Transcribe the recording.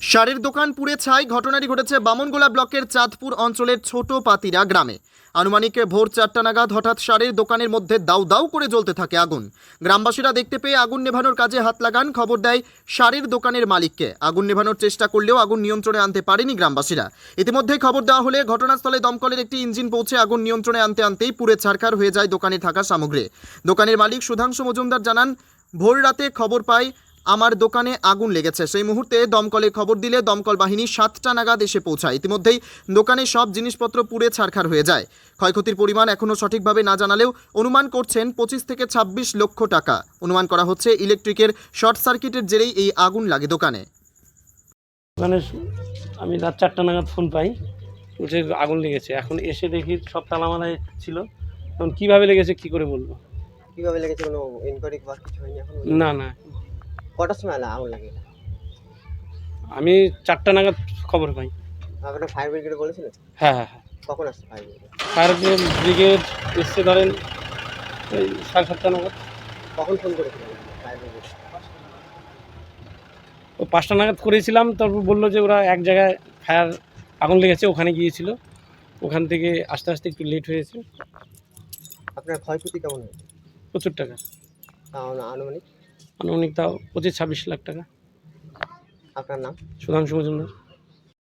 সারের দোকান পুড়ে ছাই ঘটনাটি ঘটেছে বামনগোলা ব্লকের চাঁদপুর অঞ্চলের ছোট পাতিরা গ্রামে। আনুমানিক ভোর চারটা নাগাদ হঠাৎ সারের দোকানের মধ্যে দাউ দাউ করে জ্বলতে থাকে আগুন। গ্রামবাসীরা দেখতে পেয়ে আগুন নেভানোর কাজে হাত লাগান, খবর দেয় সারের দোকানের মালিককে। আগুন নেভানোর চেষ্টা করলেও আগুন নিয়ন্ত্রণে আনতে পারেনি গ্রামবাসীরা। ইতিমধ্যে খবর দেওয়া হলে ঘটনাস্থলে দমকলের একটি ইঞ্জিন পৌঁছে আগুন নিয়ন্ত্রণে আনতে আনতেই পুড়ে ছারখার হয়ে যায় দোকানে থাকা সামগ্রী। দোকানের মালিক সুধাংশু মজুমদার জানান, ভোর রাতে খবর পাই আমার দোকানে আগুন লেগেছে। সেই মুহূর্তে দমকলে খবর দিলে দমকল বাহিনী সাতটা নাগাদ এসে পৌঁছায়। ইতিমধ্যেই দোকানে সব জিনিসপত্র পুড়ে ছারখার হয়ে যায়। ক্ষয়ক্ষতির পরিমাণ এখনও সঠিকভাবে না জানালেও অনুমান করছেন পঁচিশ থেকে ছাব্বিশ লক্ষ টাকা। অনুমান করা হচ্ছে ইলেকট্রিকের শর্ট সার্কিটের জেরেই এই আগুন লাগে দোকানে। ওখানে আমি রাত চারটা নাগাদ ফোন পাই বলছে আগুন লেগেছে। এখন এসে দেখি সব তালামালায় ছিল। এখন কীভাবে লেগেছে কী করে বলব? কীভাবে লেগেছে কোনো ইনকোয়ারি বা কিছু হয়নি এখন? না না। কটার সময় আগুন লাগে আমি চারটা নাগাদ খবর পাই। আপনার ফায়ার ব্রিগেডে বলেছিলেন হ্যাঁ হ্যাঁ হ্যাঁ। কখন আসছে ফায়ার ব্রিগেড ফায়ার ব্রিগেড এসছে ধরেন এই সাড়ে সাতটা নাগাদ। কখন ফোন করেছিলেন ফায়ার ব্রিগেড ও পাঁচটা নাগাদ করেছিলাম তারপর বলল যে ওরা এক জায়গায় ফায়ার আগুন লেগেছে ওখানে গিয়েছিল। ওখান থেকে আস্তে আস্তে একটু লেট হয়েছে। আপনার ক্ষয়ক্ষতি কেমন হয়েছে? প্রচুর টাকা। আনুমানিক? আনুমানিক তাও পঁচিশ ছাব্বিশ লাখ টাকা। আপনার নাম? সুধাংশু মজুমদার।